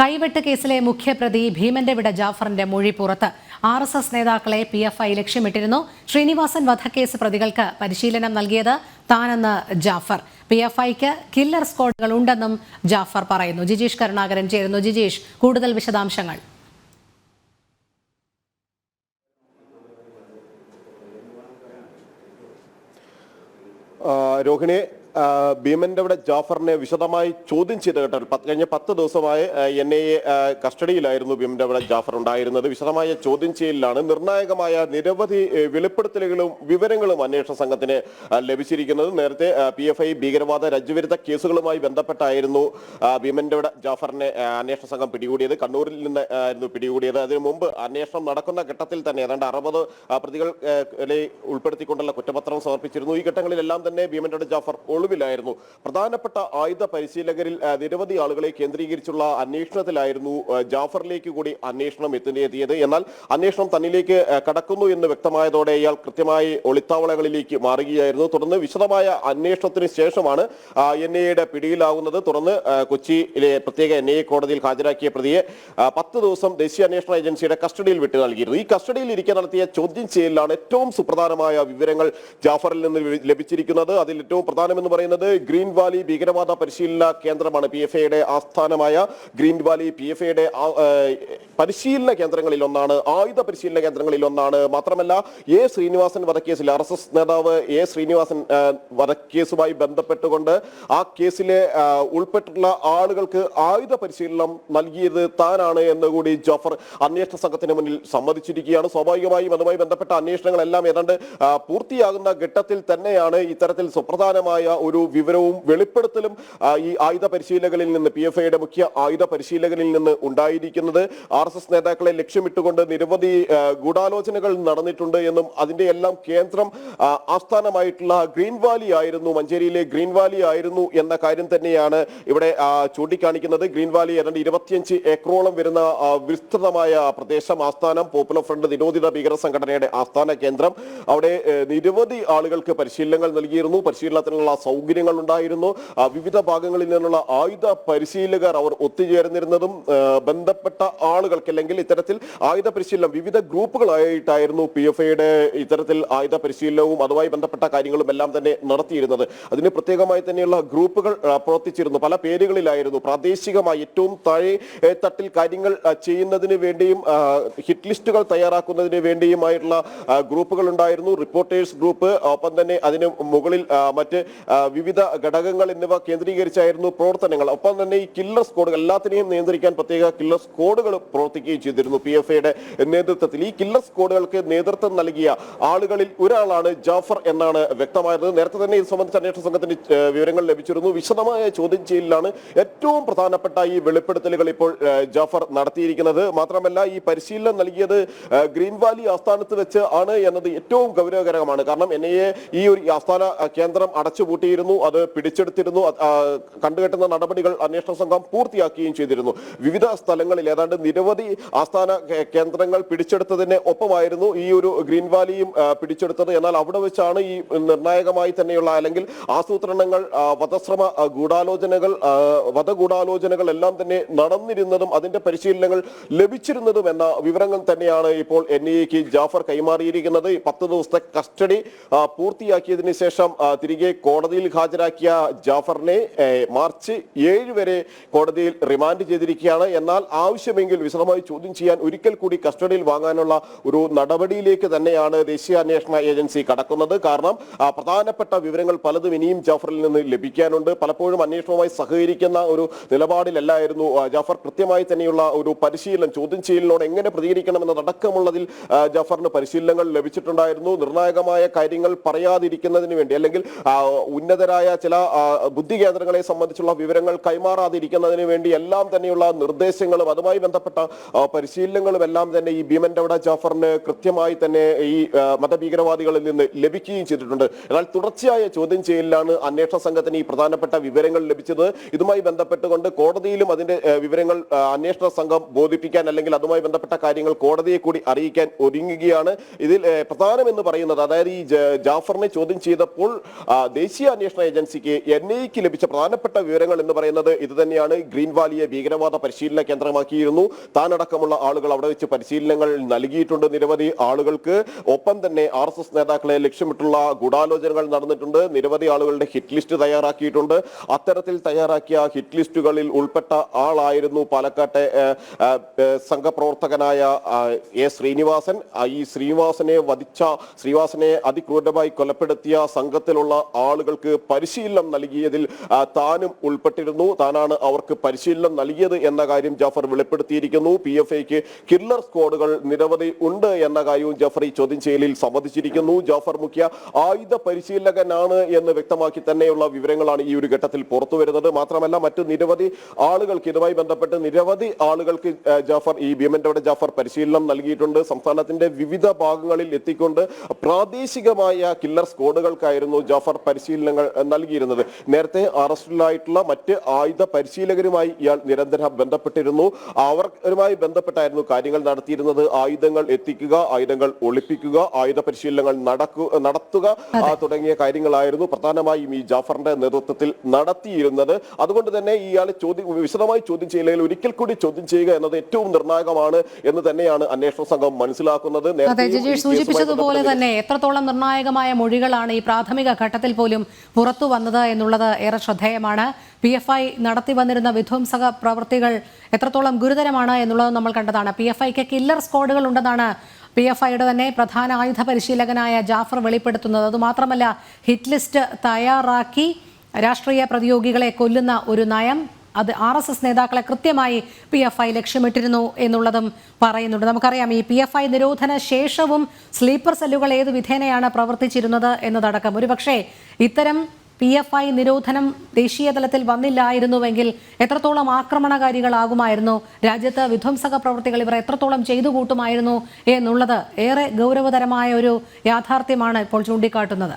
കൈവെട്ട് കേസിലെ മുഖ്യപ്രതി ഭീമന്റെ വിട ജാഫറിന്റെ മൊഴി പുറത്ത്. ആർ എസ് എസ് നേതാക്കളെ പി എഫ് ഐ ലക്ഷ്യമിട്ടിരുന്നു. ശ്രീനിവാസൻ വധക്കേസ് പ്രതികൾക്ക് പരിശീലനം നൽകിയത് താനെന്ന് ജാഫർ. പി എഫ് ഐക്ക് കില്ലർ സ്ക്വാഡുകൾ ഉണ്ടെന്നും ജാഫർ പറയുന്നു. ജിജീഷ് കരുണാകരൻ ചേരുന്നു. ജിജീഷ് കൂടുതൽ വിശദാംശങ്ങൾ. രോഹിണി ഭീമന്റെ അവിടെ ജാഫറിനെ വിശദമായി ചോദ്യം ചെയ്ത് കേട്ടാൽ കഴിഞ്ഞ പത്ത് ദിവസമായി എൻ ഐ എ കസ്റ്റഡിയിലായിരുന്നു ഭീമന്റെ അവിടെ ജാഫർ ഉണ്ടായിരുന്നത്. വിശദമായ ചോദ്യം ചെയ്യലിലാണ് നിർണായകമായ നിരവധി വെളിപ്പെടുത്തലുകളും വിവരങ്ങളും അന്വേഷണ സംഘത്തിന് ലഭിച്ചിരിക്കുന്നത്. നേരത്തെ പി എഫ് ഐ ഭീകരവാദ രാജ്യവിരുദ്ധ കേസുകളുമായി ബന്ധപ്പെട്ടായിരുന്നു ഭീമന്റെ അവിടെ ജാഫറിനെ അന്വേഷണ സംഘം പിടികൂടിയത്. കണ്ണൂരിൽ നിന്ന് ആയിരുന്നു പിടികൂടിയത്. അതിനു മുമ്പ് അന്വേഷണം നടക്കുന്ന ഘട്ടത്തിൽ തന്നെ ഏതാണ്ട് അറുപത് പ്രതികളെ ഉൾപ്പെടുത്തിക്കൊണ്ടുള്ള കുറ്റപത്രം സമർപ്പിച്ചിരുന്നു. ഈ ഘട്ടങ്ങളിലെല്ലാം തന്നെ ഭീമന്റെ ജാഫർ ഒളിവിലായിരുന്നു പ്രധാനപ്പെട്ട ആയുധ പരിശീലകരിൽ നിരവധി ആളുകളെ കേന്ദ്രീകരിച്ചുള്ള അന്വേഷണത്തിലായിരുന്നു ജാഫറിലേക്ക് കൂടി അന്വേഷണം എത്തിയത് എന്നാൽ അന്വേഷണം തന്നിലേക്ക് കടക്കുന്നു എന്ന് വ്യക്തമായതോടെ ഇയാൾ കൃത്യമായി ഒളിത്താവളങ്ങളിലേക്ക് മാറുകയായിരുന്നു. തുടർന്ന് വിശദമായ അന്വേഷണത്തിന് ശേഷമാണ് എൻ ഐയുടെ പിടിയിലാകുന്നത് തുടർന്ന് കൊച്ചിയിലെ പ്രത്യേക എൻ ഐ കോടതിയിൽ ഹാജരാക്കിയ പ്രതിയെ പത്ത് ദിവസം ദേശീയ അന്വേഷണ ഏജൻസിയുടെ കസ്റ്റഡിയിൽ വിട്ടു നൽകിയിരുന്നു. ഈ കസ്റ്റഡിയിൽ ഇരിക്കാൻ നടത്തിയ ചോദ്യം ചെയ്യലിലാണ് ഏറ്റവും സുപ്രധാനമായ വിവരങ്ങൾ ജാഫറിൽ നിന്ന് ലഭിച്ചിരിക്കുന്നത്. അതിൽ ഏറ്റവും പ്രധാനമെന്ന് പറയുന്നത് ഗ്രീൻ വാലി ഭീകരവാദ പരിശീലന കേന്ദ്രമാണ്. പി എഫ് എയുടെ ആസ്ഥാനമായ ഗ്രീൻ വാലി പി എഫ് എയുടെ പരിശീലന കേന്ദ്രങ്ങളിൽ ഒന്നാണ് ആയുധ പരിശീലന കേന്ദ്രങ്ങളിൽ ഒന്നാണ്. മാത്രമല്ല എ ശ്രീനിവാസൻ വധക്കേസിൽ ആർ എസ് എസ് നേതാവ് എ ശ്രീനിവാസൻ വധക്കേസുമായി ബന്ധപ്പെട്ടുകൊണ്ട് ആ കേസിലെ ഉൾപ്പെട്ടിട്ടുള്ള ആളുകൾക്ക് ആയുധ പരിശീലനം നൽകിയത് താനാണ് എന്ന് കൂടി ജോഫർ അന്വേഷണ സംഘത്തിന് മുന്നിൽ സമ്മതിച്ചിരിക്കുകയാണ്. സ്വാഭാവികമായും അതുമായി ബന്ധപ്പെട്ട അന്വേഷണങ്ങളെല്ലാം ഏതാണ്ട് പൂർത്തിയാകുന്ന ഘട്ടത്തിൽ തന്നെയാണ് ഇത്തരത്തിൽ സുപ്രധാനമായ ഒരു വിവരവും വെളിപ്പെടുത്തലും ഈ ആയുധ പരിശീലകരിൽ നിന്ന് പി എഫ് ഐയുടെ മുഖ്യ ആയുധ പരിശീലകരിൽ നിന്ന് ഉണ്ടായിരിക്കുന്നത്. ആർ എസ് എസ് നേതാക്കളെ ലക്ഷ്യമിട്ടുകൊണ്ട് നിരവധി ഗൂഢാലോചനകൾ നടന്നിട്ടുണ്ട് എന്നും അതിന്റെ എല്ലാം കേന്ദ്രം ആസ്ഥാനമായിട്ടുള്ള ഗ്രീൻ വാലി ആയിരുന്നു മഞ്ചേരിയിലെ ഗ്രീൻ വാലി ആയിരുന്നു എന്ന കാര്യം തന്നെയാണ് ഇവിടെ ചൂണ്ടിക്കാണിക്കുന്നത്. ഗ്രീൻ വാലി ഏതാണ്ട് ഇരുപത്തിയഞ്ച് ഏക്കറോളം വരുന്ന വിസ്തൃതമായ പ്രദേശം ആസ്ഥാനം പോപ്പുലർ ഫ്രണ്ട് നിരോധിത ഭീകര സംഘടനയുടെ ആസ്ഥാന കേന്ദ്രം. അവിടെ നിരവധി ആളുകൾക്ക് പരിശീലനങ്ങൾ നൽകിയിരുന്നു. പരിശീലനത്തിനുള്ള സൗകര്യങ്ങൾ ഉണ്ടായിരുന്നു വിവിധ ഭാഗങ്ങളിൽ നിന്നുള്ള ആയുധ പരിശീലകർ അവർ ഒത്തുചേർന്നിരുന്നതും ബന്ധപ്പെട്ട ആളുകൾക്ക് അല്ലെങ്കിൽ ഇത്തരത്തിൽ ആയുധ പരിശീലനം വിവിധ ഗ്രൂപ്പുകളായിട്ടായിരുന്നു പി എഫ് ഐയുടെ ഇത്തരത്തിൽ ആയുധ പരിശീലനവും അതുമായി ബന്ധപ്പെട്ട കാര്യങ്ങളും എല്ലാം തന്നെ നടത്തിയിരുന്നത്. അതിന് പ്രത്യേകമായി തന്നെയുള്ള ഗ്രൂപ്പുകൾ പ്രവർത്തിച്ചിരുന്നു. പല പേരുകളിലായിരുന്നു. പ്രാദേശികമായി ഏറ്റവും താഴെ തട്ടിൽ കാര്യങ്ങൾ ചെയ്യുന്നതിന് വേണ്ടിയും ഹിറ്റ് ലിസ്റ്റുകൾ തയ്യാറാക്കുന്നതിന് വേണ്ടിയുമായിട്ടുള്ള ഗ്രൂപ്പുകൾ ഉണ്ടായിരുന്നു. റിപ്പോർട്ടേഴ്സ് ഗ്രൂപ്പ് ഒപ്പം തന്നെ അതിന് മുകളിൽ മറ്റ് വിവിധ ഘടകങ്ങൾ എന്നിവ കേന്ദ്രീകരിച്ചായിരുന്നു പ്രവർത്തനങ്ങൾ. ഒപ്പം തന്നെ ഈ കില്ലർ സ്ക്വാഡുകൾ എല്ലാത്തിനെയും നിയന്ത്രിക്കാൻ പ്രത്യേക കില്ലർ സ്ക്വാഡുകൾ പ്രവർത്തിക്കുകയും ചെയ്തിരുന്നു. പി എഫ് ഐയുടെ നേതൃത്വത്തിൽ ഈ കില്ലർ സ്കോഡുകൾക്ക് നേതൃത്വം നൽകിയ ആളുകളിൽ ഒരാളാണ് ജാഫർ എന്നാണ് വ്യക്തമായത്. നേരത്തെ തന്നെ ഇത് സംബന്ധിച്ച് അന്വേഷണ സംഘത്തിന് വിവരങ്ങൾ ലഭിച്ചിരുന്നു. വിശദമായ ചോദ്യം ചെയ്യലിലാണ് ഏറ്റവും പ്രധാനപ്പെട്ട ഈ വെളിപ്പെടുത്തലുകൾ ഇപ്പോൾ ജാഫർ നടത്തിയിരിക്കുന്നത്. മാത്രമല്ല ഈ പരിശീലനം നൽകിയത് ഗ്രീൻ വാലി ആസ്ഥാനത്ത് വെച്ച് ആണ് എന്നത് ഏറ്റവും ഗൗരവകരമാണ്. കാരണം എൻ ഈ ഒരു ആസ്ഥാന കേന്ദ്രം കേന്ദ്രം അടച്ചുപൂട്ടിയിരുന്നു അത് പിടിച്ചെടുത്തിരുന്നു കണ്ടുകെട്ടുന്ന നടപടികൾ അന്വേഷണ സംഘം പൂർത്തിയാക്കുകയും ചെയ്തിരുന്നു. വിവിധ സ്ഥലങ്ങളിൽ ഏതാണ്ട് നിരവധി ആസ്ഥാന കേന്ദ്രങ്ങൾ പിടിച്ചെടുത്തതിന് ഒപ്പമായിരുന്നു ഈ ഒരു ഗ്രീൻ വാലിയും പിടിച്ചെടുത്തത്. എന്നാൽ അവിടെ വെച്ചാണ് ഈ നിർണായകമായി തന്നെയുള്ള അല്ലെങ്കിൽ ആസൂത്രണങ്ങൾ വധശ്രമ ഗൂഢാലോചനകൾ വധഗൂഢാലോചനകൾ എല്ലാം തന്നെ നടന്നിരുന്നതും അതിന്റെ പരിശീലനങ്ങൾ ലഭിച്ചിരുന്നതും എന്ന വിവരങ്ങൾ തന്നെയാണ് ഇപ്പോൾ എൻ എക്ക് ജാഫർ കൈമാറിയിരിക്കുന്നത്. പത്ത് ദിവസത്തെ കസ്റ്റഡി പൂർത്തിയാക്കിയതിനു ശേഷം തിരികെ കോടതിയിൽ ഹാജരാക്കിയ ജാഫറിനെ മാർച്ച് ഏഴ് വരെ കോടതിയിൽ റിമാൻഡ് ചെയ്തിരിക്കുകയാണ്. എന്നാൽ ആവശ്യമെങ്കിൽ വിശദമായി ചോദ്യം ചെയ്യാൻ ഒരിക്കൽ കൂടി കസ്റ്റഡിയിൽ വാങ്ങാനുള്ള ഒരു നടപടിയിലേക്ക് തന്നെയാണ് ദേശീയ അന്വേഷണ ഏജൻസി കടക്കുന്നത്. കാരണം പ്രധാനപ്പെട്ട വിവരങ്ങൾ പലതും ഇനിയും ജാഫറിൽ നിന്ന് ലഭിക്കാനുണ്ട്. പലപ്പോഴും അന്വേഷണവുമായി സഹകരിക്കുന്ന ഒരു നിലപാടിലല്ലായിരുന്നു ജാഫർ. കൃത്യമായി തന്നെയുള്ള ഒരു പരിശീലനം ചോദ്യം ചെയ്യലിനോട് എങ്ങനെ പ്രതികരിക്കണമെന്നതടക്കമുള്ളതിൽ ജാഫറിന് പരിശീലനങ്ങൾ ലഭിച്ചിട്ടുണ്ടായിരുന്നു. നിർണായകമായ കാര്യങ്ങൾ പറയാതിരിക്കുന്നതിന് വേണ്ടി അല്ലെങ്കിൽ ഉന്നതരായ ചില ബുദ്ധി കേന്ദ്രങ്ങളെ സംബന്ധിച്ചുള്ള വിവരങ്ങൾ കൈമാറാതിരിക്കുന്നതിന് വേണ്ടി എല്ലാം തന്നെയുള്ള നിർദ്ദേശങ്ങളും അതുമായി ബന്ധപ്പെട്ട പരിശീലനങ്ങളും എല്ലാം തന്നെ ഈ ഭീമന്റെ അവിടെ ജാഫറിന് കൃത്യമായി തന്നെ ഈ മതഭീകരവാദികളിൽ നിന്ന് ലഭിക്കുകയും ചെയ്തിട്ടുണ്ട്. എന്നാൽ തുടർച്ചയായ ചോദ്യം ചെയ്യലിലാണ് അന്വേഷണ സംഘത്തിന് ഈ പ്രധാനപ്പെട്ട വിവരങ്ങൾ ലഭിച്ചത്. ഇതുമായി ബന്ധപ്പെട്ടുകൊണ്ട് കോടതിയിലും അതിന്റെ വിവരങ്ങൾ അന്വേഷണ സംഘം ബോധിപ്പിക്കാൻ അല്ലെങ്കിൽ അതുമായി ബന്ധപ്പെട്ട കാര്യങ്ങൾ കോടതിയെ കൂടി അറിയിക്കാൻ ഒരുങ്ങുകയാണ്. ഇതിൽ പ്രധാനമെന്ന് പറയുന്നത് അതായത് ഈ ജാഫറിനെ ചോദ്യം ചെയ്തപ്പോൾ ആ, അന്വേഷണ ഏജൻസിക്ക് എൻ ഐക്ക് ലഭിച്ച പ്രധാനപ്പെട്ട വിവരങ്ങൾ എന്ന് പറയുന്നത് ഇത് തന്നെയാണ് ഗ്രീൻ വാലിയെ ഭീകരവാദ പരിശീലന കേന്ദ്രമാക്കിയിരുന്നു. താനടക്കമുള്ള ആളുകൾ അവിടെ വെച്ച് പരിശീലനങ്ങൾ നൽകിയിട്ടുണ്ട് നിരവധി ആളുകൾക്ക്. ഒപ്പം തന്നെ ആർ എസ് എസ് നേതാക്കളെ ലക്ഷ്യമിട്ടുള്ള ഗൂഢാലോചനകൾ നടന്നിട്ടുണ്ട്. നിരവധി ആളുകളുടെ ഹിറ്റ് ലിസ്റ്റ് തയ്യാറാക്കിയിട്ടുണ്ട്. അത്തരത്തിൽ തയ്യാറാക്കിയ ഹിറ്റ് ലിസ്റ്റുകളിൽ ഉൾപ്പെട്ട ആളായിരുന്നു പാലക്കാട്ടെ സംഘപ്രവർത്തകനായ എ ശ്രീനിവാസൻ. ഈ ശ്രീനിവാസനെ വധിച്ച ശ്രീനിവാസനെ അതിക്രൂരമായി കൊലപ്പെടുത്തിയ സംഘത്തിലുള്ള ആളുകൾക്ക് പരിശീലനം നൽകിയതിൽ താനും ഉൾപ്പെട്ടിരുന്നു. താനാണ് അവർക്ക് പരിശീലനം നൽകിയത് എന്ന കാര്യം ജാഫർ വെളിപ്പെടുത്തിയിരിക്കുന്നു. പി എഫ് ഐക്ക് കില്ലർ സ്ക്വാഡുകൾ നിരവധി ഉണ്ട് എന്ന കാര്യവും ജാഫർ ഈ ചോദ്യം ചെയ്യലിൽ സമ്മതിച്ചിരിക്കുന്നു ജാഫർ മുഖ്യ ആയുധ പരിശീലകനാണ് എന്ന് വ്യക്തമാക്കി തന്നെയുള്ള വിവരങ്ങളാണ് ഈ ഒരു ഘട്ടത്തിൽ പുറത്തു വരുന്നത്. മാത്രമല്ല മറ്റു നിരവധി ആളുകൾക്ക് ഇതുമായി ബന്ധപ്പെട്ട് നിരവധി ആളുകൾക്ക് ജാഫർ ഈ ഭീമന്റെ ജാഫർ പരിശീലനം നൽകിയിട്ടുണ്ട്. സംസ്ഥാനത്തിന്റെ വിവിധ ഭാഗങ്ങളിൽ എത്തിക്കൊണ്ട് പ്രാദേശികമായ കില്ലർ സ്ക്വാഡുകൾക്കായിരുന്നു ജാഫർ പരിശീലനങ്ങൾ നൽകിയിരുന്നത്. നേരത്തെ അറസ്റ്റിലായിട്ടുള്ള മറ്റ് ആയുധ പരിശീലകരുമായി ഇയാൾ നിരന്തരം ബന്ധപ്പെട്ടിരുന്നു. അവരുമായി ബന്ധപ്പെട്ടായിരുന്നു കാര്യങ്ങൾ നടത്തിയിരുന്നത്. ആയുധങ്ങൾ എത്തിക്കുക ആയുധങ്ങൾ ഒളിപ്പിക്കുക ആയുധ പരിശീലനങ്ങൾ നടക്കു നടത്തുക തുടങ്ങിയ കാര്യങ്ങളായിരുന്നു പ്രധാനമായും ഈ ജാഫറിന്റെ നേതൃത്വത്തിൽ നടത്തിയിരുന്നത്. അതുകൊണ്ട് തന്നെ ഇയാളെ ചോദ്യം വിശദമായി ചോദ്യം ചെയ്യലിൽ ഒരിക്കൽ കൂടി ചോദ്യം ചെയ്യുക എന്നത് ഏറ്റവും നിർണായകമാണ് എന്ന് തന്നെയാണ് അന്വേഷണ സംഘം മനസ്സിലാക്കുന്നത്. സൂചിപ്പിച്ചതുപോലെ തന്നെ എത്രത്തോളം നിർണായകമായ മൊഴികളാണ് ഈ പ്രാഥമിക ഘട്ടത്തിൽ പോലും പുറത്തു വന്നത് എന്നുള്ളത് ഏറെ ശ്രദ്ധേയമാണ്. പി എഫ് ഐ നടത്തി വന്നിരുന്ന വിധ്വംസക പ്രവൃത്തികൾ എത്രത്തോളം ഗുരുതരമാണ് എന്നുള്ളത് നമ്മൾ കണ്ടതാണ്. പി എഫ് ഐക്ക് കില്ലർ സ്ക്വാഡുകൾ ഉണ്ടെന്നാണ് പി എഫ് ഐയുടെ തന്നെ പ്രധാന ആയുധ പരിശീലകനായ ജാഫർ വെളിപ്പെടുത്തുന്നത്. അതുമാത്രമല്ല ഹിറ്റ് ലിസ്റ്റ് തയ്യാറാക്കി രാഷ്ട്രീയ പ്രതിയോഗികളെ കൊല്ലുന്ന ഒരു നയം അത് ആർ എസ് എസ് നേതാക്കളെ കൃത്യമായി പി എഫ് ഐ ലക്ഷ്യമിട്ടിരുന്നു എന്നുള്ളതും പറയുന്നുണ്ട്. നമുക്കറിയാം ഈ പി എഫ് ഐ നിരോധന ശേഷവും സ്ലീപ്പർ സെല്ലുകൾ ഏത് വിധേനയാണ് പ്രവർത്തിച്ചിരുന്നത് എന്നതടക്കം. ഒരുപക്ഷെ ഇത്തരം പി എഫ് ഐ നിരോധനം ദേശീയ തലത്തിൽ വന്നില്ലായിരുന്നുവെങ്കിൽ എത്രത്തോളം ആക്രമണകാരികളാകുമായിരുന്നു രാജ്യത്ത് വിധ്വംസക പ്രവൃത്തികൾ ഇവർ എത്രത്തോളം ചെയ്തു കൂട്ടുമായിരുന്നു എന്നുള്ളത് ഏറെ ഗൗരവതരമായ ഒരു യാഥാർത്ഥ്യമാണ് ഇപ്പോൾ ചൂണ്ടിക്കാട്ടുന്നത്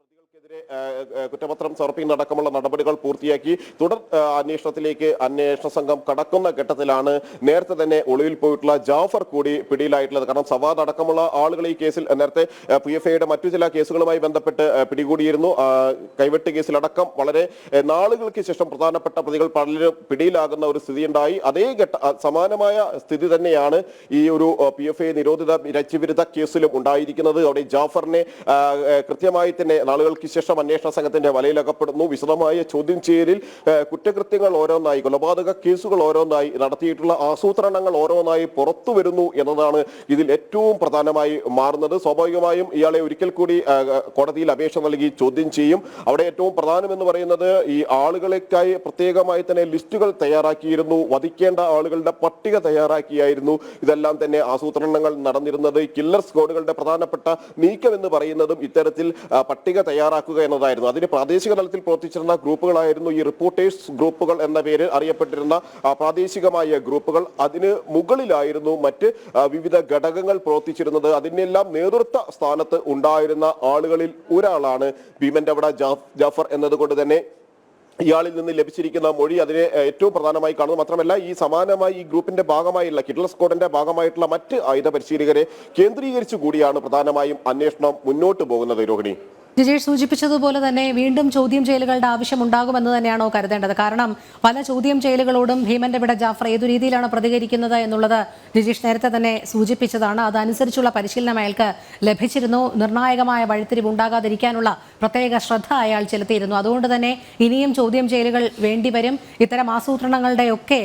പ്രതികൾക്കെതിരെ ആ, ആ, കുറ്റപത്രം സമർപ്പിക്കുന്ന അടക്കമുള്ള നടപടികൾ പൂർത്തിയാക്കി തുടർ അന്വേഷണത്തിലേക്ക് അന്വേഷണ സംഘം കടക്കുന്ന ഘട്ടത്തിലാണ് നേരത്തെ തന്നെ ഒളിവിൽ പോയിട്ടുള്ള ജാഫർ കൂടി പിടിയിലായിട്ടുള്ളത്. കാരണം സവാദ് അടക്കമുള്ള ആളുകൾ ഈ കേസിൽ നേരത്തെ പി എഫ് ഐയുടെ മറ്റു ചില കേസുകളുമായി ബന്ധപ്പെട്ട് പിടികൂടിയിരുന്നു. കൈവെട്ട് കേസിലടക്കം വളരെ നാളുകൾക്ക് ശേഷം പ്രധാനപ്പെട്ട പ്രതികൾ പലരും പിടിയിലാകുന്ന ഒരു സ്ഥിതി ഉണ്ടായി അതേ ഘട്ട സമാനമായ സ്ഥിതി തന്നെയാണ് ഈ ഒരു പി എഫ് ഐ നിരോധിത രജ്യവിരുദ്ധ കേസിലും ഉണ്ടായിരിക്കുന്നത്. അവിടെ ജാഫറിനെ കൃത്യമായി തന്നെ നാളുകൾക്ക് ശേഷം അന്വേഷണ സംഘത്തിന്റെ വലയിലകപ്പെടുന്നു. വിശദമായ ചോദ്യം ചെയ്യലിൽ കുറ്റകൃത്യങ്ങൾ ഓരോന്നായി കൊലപാതക കേസുകൾ ഓരോന്നായി നടത്തിയിട്ടുള്ള ആസൂത്രണങ്ങൾ ഓരോന്നായി പുറത്തു വരുന്നു എന്നതാണ് ഇതിൽ ഏറ്റവും പ്രധാനമായി മാറുന്നത്. സ്വാഭാവികമായും ഇയാളെ ഒരിക്കൽ കൂടി കോടതിയിൽ അപേക്ഷ നൽകി ചോദ്യം ചെയ്യും. അവിടെ ഏറ്റവും പ്രധാനമെന്ന് പറയുന്നത് ഈ ആളുകളെക്കായി പ്രത്യേകമായി തന്നെ ലിസ്റ്റുകൾ തയ്യാറാക്കിയിരുന്നു. വധിക്കേണ്ട ആളുകളുടെ പട്ടിക തയ്യാറാക്കിയായിരുന്നു. ഇതെല്ലാം തന്നെ ആസൂത്രണങ്ങൾ നടന്നിരുന്നത്. കില്ലർ സ്ക്വാഡുകളുടെ പ്രധാനപ്പെട്ട നീക്കം എന്ന് പറയുന്നതും ഇത്തരത്തിൽ പട്ടിക തയ്യാറാക്കുക എന്നതായിരുന്നു. അതിന് പ്രാദേശിക തലത്തിൽ പ്രവർത്തിച്ചിരുന്ന ഗ്രൂപ്പുകളായിരുന്നു ഈ റിപ്പോർട്ടേഴ്സ് ഗ്രൂപ്പുകൾ എന്ന പേര് അറിയപ്പെട്ടിരുന്ന പ്രാദേശികമായ ഗ്രൂപ്പുകൾ. അതിന് മുകളിലായിരുന്നു മറ്റ് വിവിധ ഘടകങ്ങൾ പ്രവർത്തിച്ചിരുന്നത്. അതിനെല്ലാം നേതൃത്വ സ്ഥാനത്ത് ഉണ്ടായിരുന്ന ആളുകളിൽ ഒരാളാണ് ഭീമന്റെ അവിടെ ജാഫർ എന്നതുകൊണ്ട് തന്നെ ഇയാളിൽ നിന്ന് ലഭിച്ചിരിക്കുന്ന മൊഴി അതിനെ ഏറ്റവും പ്രധാനമായി കാണുന്നു മാത്രമല്ല ഈ സമാനമായി ഈ ഗ്രൂപ്പിന്റെ ഭാഗമായുള്ള കിഡ്ലർ സ്ക്വാഡിന്റെ ഭാഗമായിട്ടുള്ള മറ്റ് ആയുധ പരിശീലകരെ കേന്ദ്രീകരിച്ചു കൂടിയാണ് പ്രധാനമായും അന്വേഷണം മുന്നോട്ട് പോകുന്നത് രോഹിണി. ജിജേഷ് സൂചിപ്പിച്ചതുപോലെ തന്നെ വീണ്ടും ചോദ്യം ചെയ്യലുകളുടെ ആവശ്യമുണ്ടാകുമെന്ന് തന്നെയാണോ കരുതേണ്ടത്? കാരണം പല ചോദ്യം ചെയ്യലുകളോടും ഭീമന്റെ വിട ജാഫർ ഏതു രീതിയിലാണ് പ്രതികരിക്കുന്നത് എന്നുള്ളത് ജിജേഷ് നേരത്തെ തന്നെ സൂചിപ്പിച്ചതാണ്. അതനുസരിച്ചുള്ള പരിശീലനം അയാൾക്ക് ലഭിച്ചിരുന്നു. നിർണായകമായ വഴിത്തിരിവ് ഉണ്ടാകാതിരിക്കാനുള്ള പ്രത്യേക ശ്രദ്ധ അയാൾ ചെലുത്തിയിരുന്നു. അതുകൊണ്ട് തന്നെ ഇനിയും ചോദ്യം ചെയ്യലുകൾ വേണ്ടിവരും ഇത്തരം ആസൂത്രണങ്ങളുടെയൊക്കെ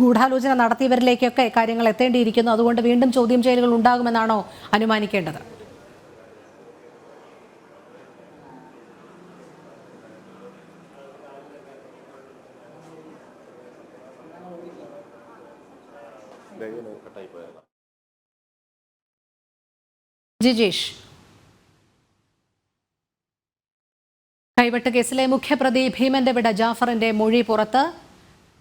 ഗൂഢാലോചന നടത്തിയവരിലേക്കൊക്കെ കാര്യങ്ങൾ എത്തേണ്ടിയിരിക്കുന്നു. അതുകൊണ്ട് വീണ്ടും ചോദ്യം ചെയ്യലുകൾ ഉണ്ടാകുമെന്നാണോ അനുമാനിക്കേണ്ടത്? ജിജീഷ്. കൈവെട്ട് കേസിലെ മുഖ്യപ്രതി ഭീമന്റെ വിട ജാഫറിന്റെ മൊഴി പുറത്ത്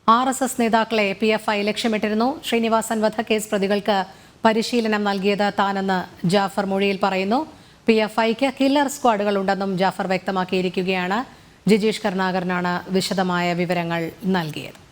ആർ എസ് എസ് നേതാക്കളെ പി എഫ് ഐ ലക്ഷ്യമിട്ടിരുന്നു. ശ്രീനിവാസൻ വധ കേസ് പ്രതികൾക്ക് പരിശീലനം നൽകിയത് താനെന്ന് ജാഫർ മൊഴിയിൽ പറയുന്നു. പി എഫ് ഐക്ക് കില്ലർ സ്ക്വാഡുകൾ ഉണ്ടെന്നും ജാഫർ വ്യക്തമാക്കിയിരിക്കുകയാണ്. ജിജീഷ് കരുണാകരനാണ് വിശദമായ വിവരങ്ങൾ നൽകിയത്.